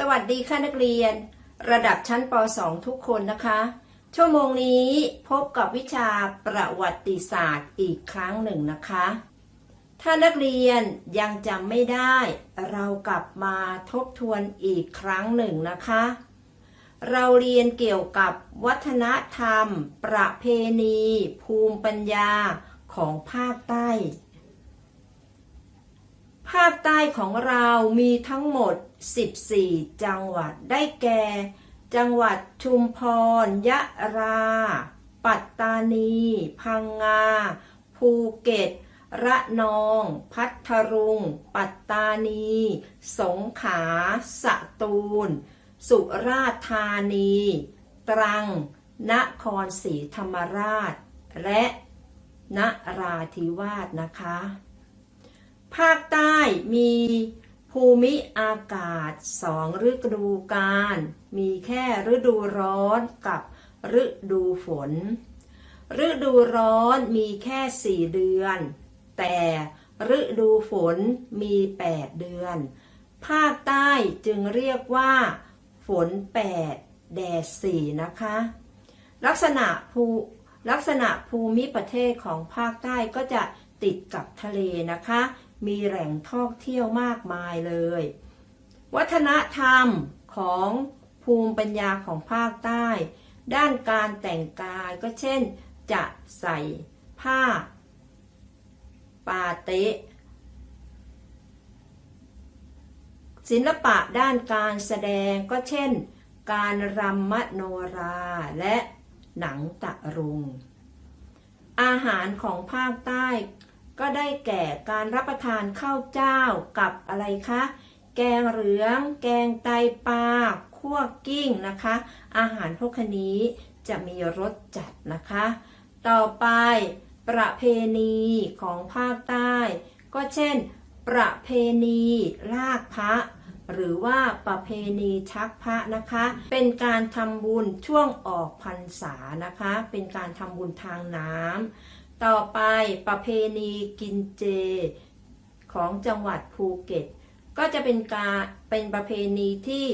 สวัสดีค่ะนักเรียน ระดับชั้นป .2 ทุกคนนะคะ ชั่วโมงนี้พบกับวิชาประวัติศาสตร์อีกครั้งหนึ่งนะคะ ถ้านักเรียนยังจำไม่ได้ เรากลับมาทบทวนอีกครั้งหนึ่งนะคะ เราเรียนเกี่ยวกับวัฒนธรรม ประเพณี ภูมิปัญญาของภาคใต้าคใต้ของเรามีทั้งหมด 14 จังหวัด ได้แก่ จังหวัดชุมพร ยะรา ปัตตานี พังงา ภูเก็ต ระนอง พัทรุง ปัตตานี สงขลา สตูล สุราษฎร์ธานี ตรัง นครศรีธรรมราช และนราธิวาสนะคะ ภาคใต้มีภูมิอากาศสองฤดูกาลมีแค่ฤดูร้อนกับฤดูฝน ฤดูร้อนมีแค่สี่เดือน แต่ฤดูฝนมีแปดเดือน ภาคใต้จึงเรียกว่า ฝนแปดแดดสี่นะคะ ลักษณะภูลักษณะภูมิประเทศของภาคใต้ก็จะติดกับทะเลนะคะ มีแหล่งท่องเที่ยวมากมายเลย วัฒนธรรมของภูมิปัญญาของภาคใต้ ด้านการแต่งกายก็เช่น จะใส่ผ้าปาเตะศิลปะด้านการแสดงก็เช่น การรำมโนราและหนังตะรุง อาหารของภาคใต้ ก็ได้แก่การรับประทานข้าวเจ้ากับอะไรคะ แกงเหลือง แกงไตปลาคั่วกิ้งนะคะ อาหารพวกนี้จะมีรสจัดนะคะ ต่อไปประเพณีของภาคใต้ ก็เช่น ประเพณีลากพระ หรือว่าประเพณีชักพระนะคะ เป็นการทำบุญช่วงออกพรรษานะคะ เป็นการทำบุญทางน้ำ ต่อไปประเพณีกินเจของจังหวัดภูเก็ต ก็จะเป็นการเป็นประเพณีที่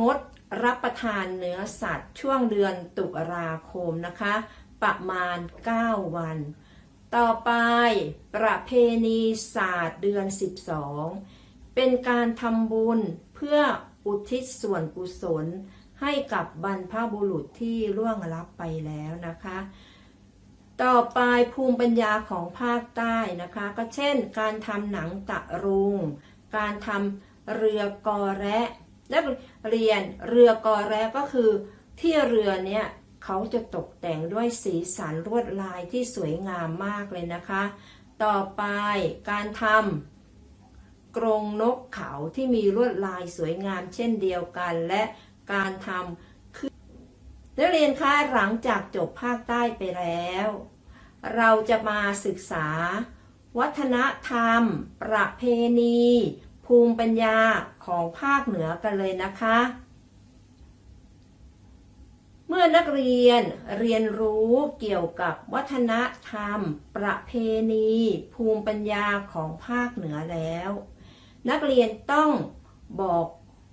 งดรับประทานเนื้อสัตว์ช่วงเดือนตุลาคมนะคะ ประมาณ 9 วัน ต่อไปประเพณีศาสตร์เดือน 12 เป็นการทำบุญเพื่ออุทิศส่วนกุศลให้กับบรรพบุรุษที่ล่วงลับไปแล้วนะคะ ต่อไปภูมิปัญญาของภาคใต้นะคะ ก็เช่น การทำหนังตะรุง การทำเรือกอแระและเรียนเรือกอแระก็คือที่เรือเนี่ยเขาจะตกแต่งด้วยสีสันลวดลายที่สวยงามมากเลยนะคะ ต่อไปการทำกรงนกเขาที่มีลวดลายสวยงามเช่นเดียวกัน และการทำ นักเรียนคะหลังจากจบภาคใต้ไปแล้ว เราจะมาศึกษา วัฒนธรรม ประเพณี ภูมิปัญญาของภาคเหนือกันเลยนะคะ เมื่อนักเรียนเรียนรู้เกี่ยวกับวัฒนธรรม ประเพณี ภูมิปัญญาของภาคเหนือแล้ว นักเรียนต้องบอก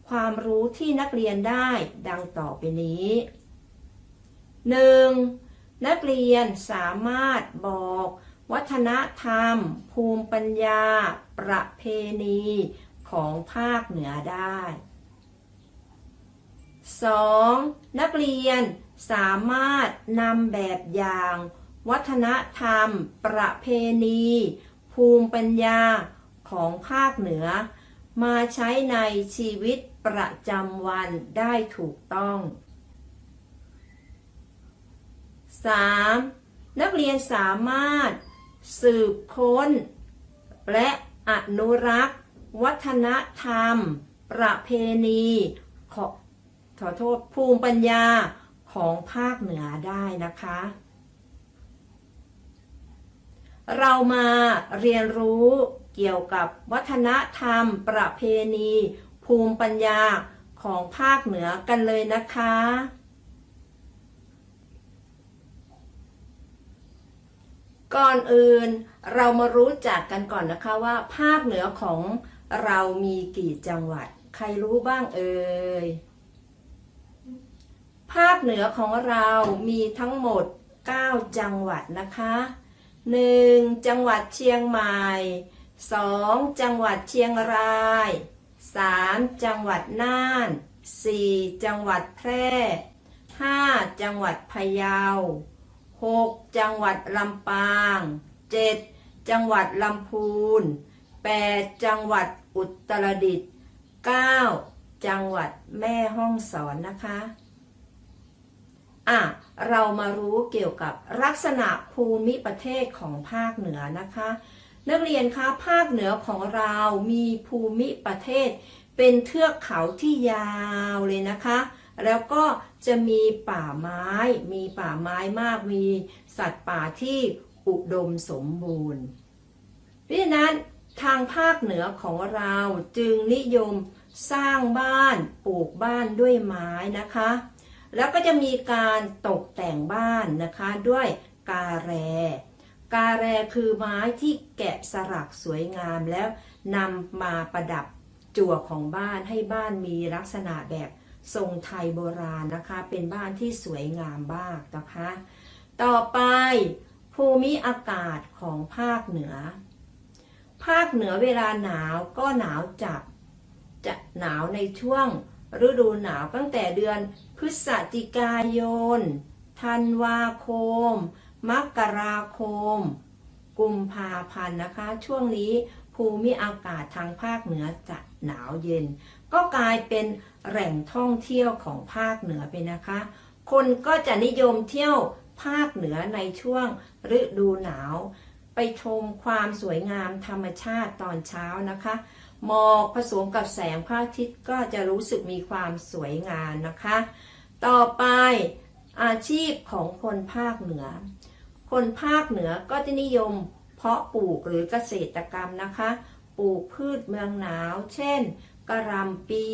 ความรู้ที่นักเรียนได้ดังต่อไปนี้ 1. นักเรียนสามารถบอก วัฒนธรรม ภูมิปัญญา ประเพณี ของภาคเหนือได้ 2. นักเรียนสามารถนำแบบอย่าง วัฒนธรรม ประเพณี ภูมิปัญญาของภาคเหนือ มาใช้ในชีวิตประจำวันได้ถูกต้อง 3. นักเรียนสามารถสืบค้น และอนุรักษ์ วัฒนธรรม ประเพณีขอขอโทษภูมิปัญญาของภาคเหนือได้นะคะ เรามาเรียนรู้เกี่ยวกับวัฒนธรรม ประเพณี ภูมิปัญญาของภาคเหนือกันเลยนะคะ ก่อนอื่นเรามารู้จักกันก่อนนะคะว่า ภาคเหนือของเรามีกี่จังหวัด ใครรู้บ้างเอ่ย ภาคเหนือของเรามีทั้งหมด 9 จังหวัดนะคะ 1. จังหวัดเชียงใหม่ 2. จังหวัดเชียงราย 3. จังหวัดน่าน 4. จังหวัดแพร่ 5. จังหวัดพะเยา 6. จังหวัดลำปาง 7. จังหวัดลำพูน 8. จังหวัดอุตรดิตถ์ 9. จังหวัดแม่ฮ่องสอนนะคะอะเรามารู้เกี่ยวกับลักษณะภูมิประเทศของภาคเหนือนะคะ นักเรียนคะภาคเหนือของเรามีภูมิประเทศ เป็นเทือกเขาที่ยาวเลยนะคะ แล้วก็จะมีป่าไม้ มีป่าไม้มาก มีสัตว์ป่าที่อุดมสมบูรณ์เพราะฉะนั้นทางภาคเหนือของเราจึงนิยมสร้างบ้านปลูกบ้านด้วยไม้นะคะ แล้วก็จะมีการตกแต่งบ้านนะคะด้วยกาแร กาแรคือไม้ที่แกะสลักสวยงามแล้วนำมาประดับจั่วของบ้านให้บ้านมีลักษณะแบบ ทรงไทยโบราณนะคะ เป็นบ้านที่สวยงามมากนะคะ ต่อไปภูมิอากาศของภาคเหนือ ภาคเหนือเวลาหนาวก็หนาวจัดจะหนาวในช่วงฤดูหนาวตั้งแต่เดือนพฤศจิกายน ธันวาคม มกราคม กุมภาพันธ์นะคะ ช่วงนี้ ภูมิอากาศทางภาคเหนือจะหนาวเย็น ก็กลายเป็นแหล่งท่องเที่ยวของภาคเหนือไปนะคะ คนก็จะนิยมเที่ยวภาคเหนือในช่วงฤดูหนาว ไปชมความสวยงามธรรมชาติตอนเช้านะคะหมอกผสมกับแสงพระอาทิตย์ก็จะรู้สึกมีความสวยงามนะคะ ต่อไปอาชีพของคนภาคเหนือ คนภาคเหนือก็จะนิยม เพาะปลูกหรือเกษตรกรรมนะคะ ปลูกพืชเมืองหนาว เช่นกระหลำปี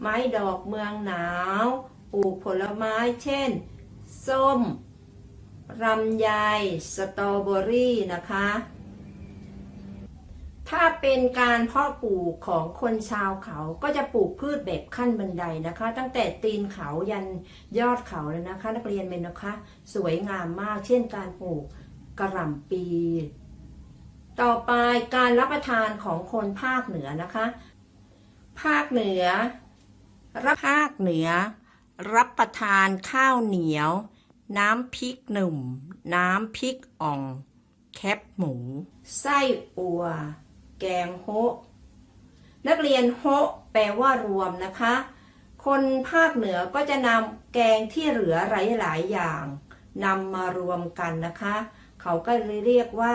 ไม้ดอกเมืองหนาว ปลูกผลไม้ เช่น ส้มลำไยสตรอเบอรี่นะคะ ถ้าเป็นการเพาะปลูกของคนชาวเขาก็จะปลูกพืชแบบขั้นบันไดนะคะ ตั้งแต่ตีนเขายันยอดเขาเลยนะคะ นักเรียนเป็นนะคะ สวยงามมากเช่นการปลูกกระหล่ำปี ต่อไปการรับประทานของคนภาคเหนือนะคะ ภาคเหนือรับภาคเหนือ รับประทานข้าวเหนียว น้ำพริกหนุ่ม น้ำพริกอ่อง แคบหมู ไส้อัว แกงโฮะนักเรียนโฮะแปลว่ารวมนะคะ คนภาคเหนือก็จะนำแกงที่เหลือหลายๆอย่างนำมารวมกันนะคะ เขาก็เลยเรียกว่า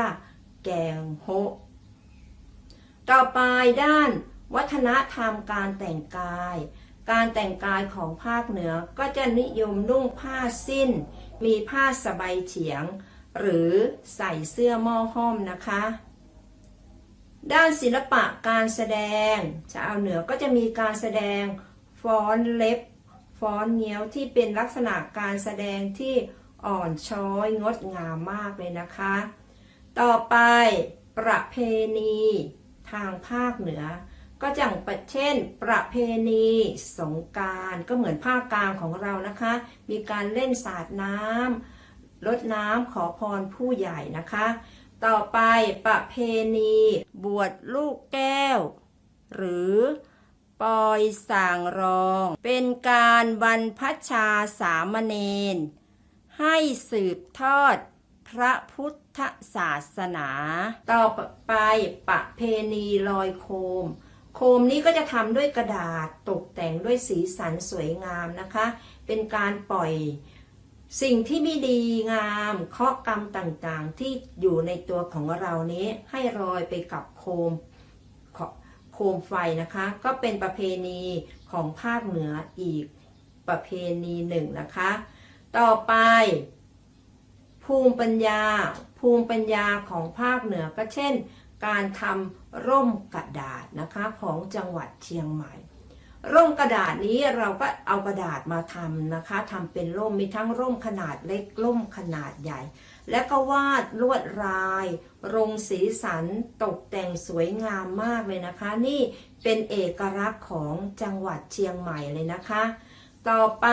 แกงโฮะต่อไปด้านวัฒนธรรมการแต่งกาย การแต่งกายของภาคเหนือก็จะนิยมนุ่งผ้าสิ้น มีผ้าสบายเฉียง หรือใส่เสื้อหม้อห้อมนะคะ ด้านศิลปะการแสดง ชาวเหนือก็จะมีการแสดงฟ้อนเล็บฟ้อนเงี้ยวที่เป็นลักษณะการแสดงที่อ่อนช้อยงดงามมากเลยนะคะ ต่อไปประเพณีทางภาคเหนือ ก็อย่างเช่น ประเพณีสงการก็เหมือนภาคกลางของเรานะคะ มีการเล่นสาดน้ำรดน้ำขอพรผู้ใหญ่นะคะ ต่อไปประเพณี บวชลูกแก้ว หรือปอยส่างรอง เป็นการบรรพชาสามเณรให้สืบทอด พระพุทธศาสนา ต่อไปประเพณีลอยโคม โคมนี้ก็จะทำด้วยกระดาษตกแต่งด้วยสีสันสวยงามนะคะ เป็นการปล่อยสิ่งที่ไม่ดีงามเคราะกรรมต่างๆ ที่อยู่ในตัวของเรานี้ให้ลอยไปกับโคมโคมไฟนะคะ ก็เป็นประเพณีของภาคเหนืออีกประเพณีหนึ่งนะคะ ต่อไป ภูมิปัญญา ภูมิปัญญาของภาคเหนือก็เช่น การทำร่มกระดาษนะคะของจังหวัดเชียงใหม่ ร่มกระดาษนี้เราก็เอากระดาษมาทำนะคะทำเป็นร่มมีทั้งร่มขนาดเล็กร่มขนาดใหญ่ และก็วาดลวดลายรงสีสันตกแต่งสวยงามมากเลยนะคะ นี่เป็นเอกลักษณ์ของจังหวัดเชียงใหม่เลยนะคะ ต่อไป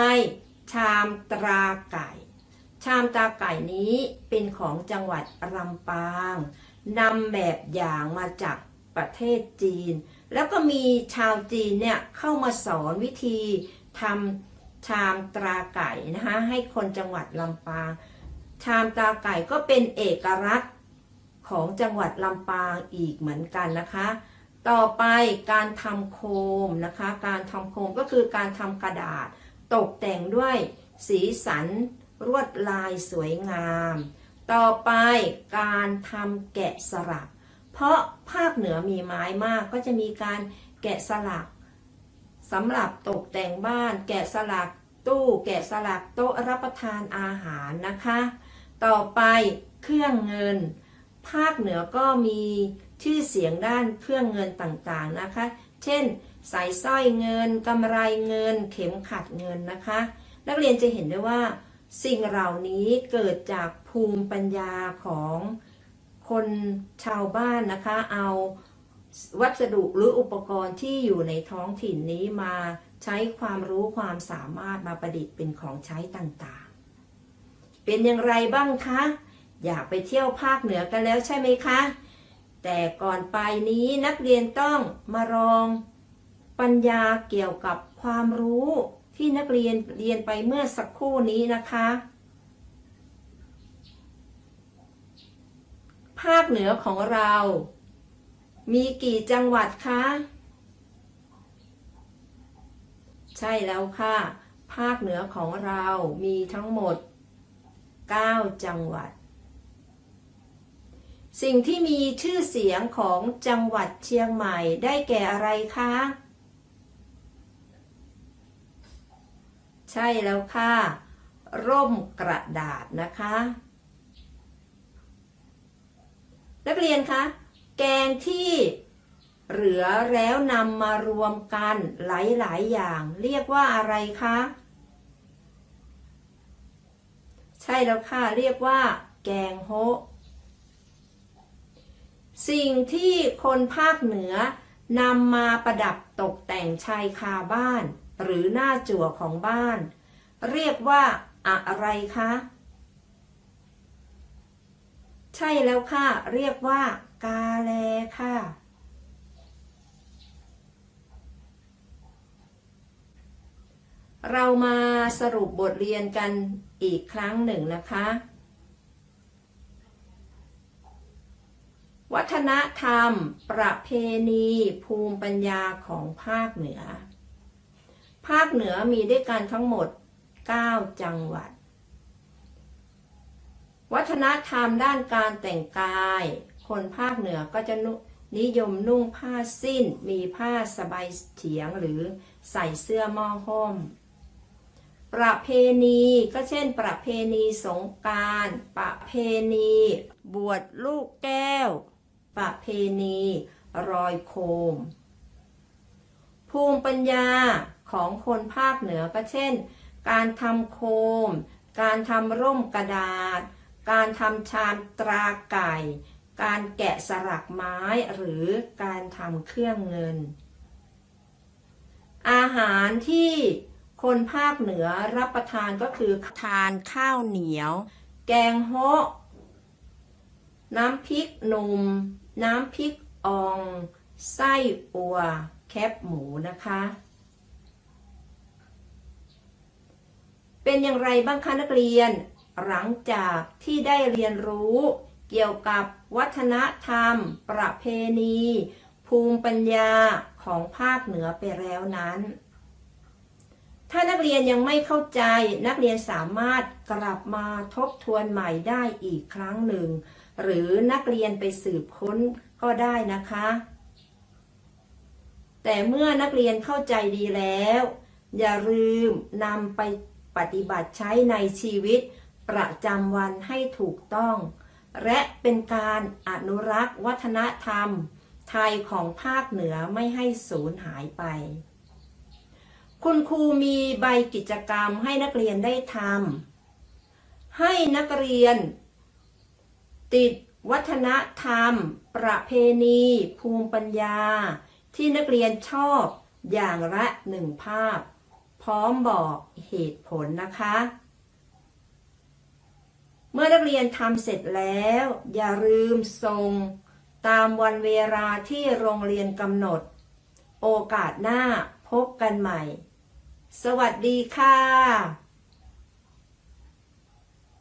ชามตราไก่ ชามตาไก่นี้เป็นของจังหวัดลำปางนำแบบอย่างมาจากประเทศจีน แล้วก็มีชาวจีนเนี่ยเข้ามาสอนวิธีทำชามตาไก่นะคะให้คนจังหวัดลำปาง ชามตาไก่ก็เป็นเอกลักษณ์ของจังหวัดลำปางอีกเหมือนกันนะคะ ต่อไปการทำโคมนะคะ การทำโคมก็คือการทำกระดาษตกแต่งด้วยสีสัน ลวดลายสวยงาม ต่อไปการทำแกะสลัก เพราะภาคเหนือมีไม้มากก็จะมีการแกะสลักสำหรับตกแต่งบ้าน แกะสลักตู้แกะสลักโต๊ะรับประทานอาหารนะคะ ต่อไปเครื่องเงิน ภาคเหนือก็มีชื่อเสียงด้านเครื่องเงินต่างๆนะคะ เช่น สายสร้อยเงินกำไรเงิน เข็มขัดเงินนะคะ นักเรียนจะเห็นได้ว่า สิ่งเหล่านี้เกิดจากภูมิปัญญาของคนชาวบ้านนะคะ เอาวัสดุหรืออุปกรณ์ที่อยู่ในท้องถิ่นนี้มาใช้ความรู้ความสามารถมาประดิษฐ์เป็นของใช้ต่างๆ เป็นอย่างไรบ้างคะ อยากไปเที่ยวภาคเหนือกันแล้วใช่ไหมคะ แต่ก่อนไปนี้นักเรียนต้องมาลองปัญญาเกี่ยวกับความรู้ ที่นักเรียนเรียนไปเมื่อสักครู่นี้นะคะ ภาคเหนือของเรา มีกี่จังหวัดคะ ใช่แล้วค่ะ ภาคเหนือของเรามีทั้งหมด 9 จังหวัด สิ่งที่มีชื่อเสียงของจังหวัดเชียงใหม่ได้แก่อะไรคะ ใช่แล้วค่ะ ร่มกระดาษนะคะ นักเรียนคะแกงที่เหลือแล้วนำมารวมกันหลาย ๆ อย่าง เรียกว่าอะไรคะ ใช่แล้วค่ะ เรียกว่า แกงโฮสิ่งที่คนภาคเหนือนำมาประดับตกแต่งชายคาบ้าน หรือหน้าจั่วของบ้าน เรียกว่าอะไรคะ ใช่แล้วค่ะ เรียกว่า กาแลค่ะ เรามาสรุปบทเรียนกันอีกครั้งหนึ่งนะคะ วัฒนธรรม ประเพณี ภูมิปัญญาของภาคเหนือ ภาคเหนือมีด้วยกันทั้งหมด 9 จังหวัด วัฒนธรรมด้านการแต่งกาย คนภาคเหนือก็จะนิยมนุ่งผ้าสิ้น มีผ้าสบายเฉียงหรือใส่เสื้อหม้อห้อม ประเพณีก็เช่น ประเพณีสงกราร ประเพณี บวชลูกแก้ว ประเพณีรอยโคม ภูมิปัญญาของคนภาคเหนือก็เช่น การทำโคม การทำร่มกระดาษ การทำชามตราไก่ การแกะสลักไม้หรือการทำเครื่องเงิน อาหารที่คนภาคเหนือรับประทานก็คือทานข้าวเหนียว แกงโฮะน้ำพริกหนุ่ม น้ำพริกอ่อง ไส้อัวแคบหมูนะคะ เป็นอย่างไรบ้างคะนักเรียน หลังจากที่ได้เรียนรู้เกี่ยวกับวัฒนธรรม ประเพณี ภูมิปัญญาของภาคเหนือไปแล้วนั้น ถ้านักเรียนยังไม่เข้าใจนักเรียนสามารถกลับมาทบทวนใหม่ได้อีกครั้งหนึ่ง หรือนักเรียนไปสืบค้นก็ได้นะคะ แต่เมื่อนักเรียนเข้าใจดีแล้ว อย่าลืมนำไปปฏิบัติใช้ในชีวิตประจำวันให้ถูกต้อง และเป็นการอนุรักษ์วัฒนธรรม ไทยของภาคเหนือไม่ให้สูญหายไป คุณครูมีใบกิจกรรมให้นักเรียนได้ทำให้นักเรียน ติดวัฒนธรรม ประเพณี ภูมิปัญญา ที่นักเรียนชอบอย่างละหนึ่งภาพ พร้อมบอกเหตุผลนะคะ เมื่อนักเรียนทำเสร็จแล้ว อย่าลืมส่งตามวันเวลาที่โรงเรียนกำหนด โอกาสหน้าพบกันใหม่ สวัสดีค่ะ